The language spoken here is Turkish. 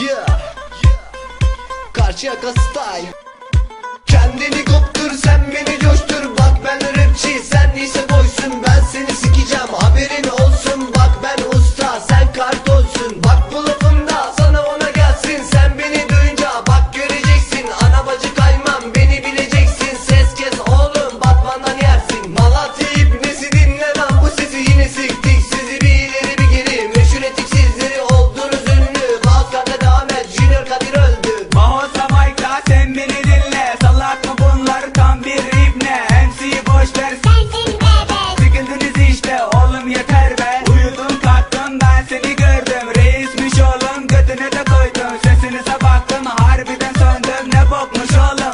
Yeah Karşıyaka style. Kendini koptur sen beni coştur Hayır Mahota Mike'la sen beni dinle. Salak mı bunlar? Tam bir ibne. MC'yi boş ver. Sıkıldınız işte oğlum yeter be. Uyudum kalktım ben seni gördüm. Reismiş oğlum götüne de koydum. Sesinize baktım harbiden söndüm. Ne bokmuş oğlum?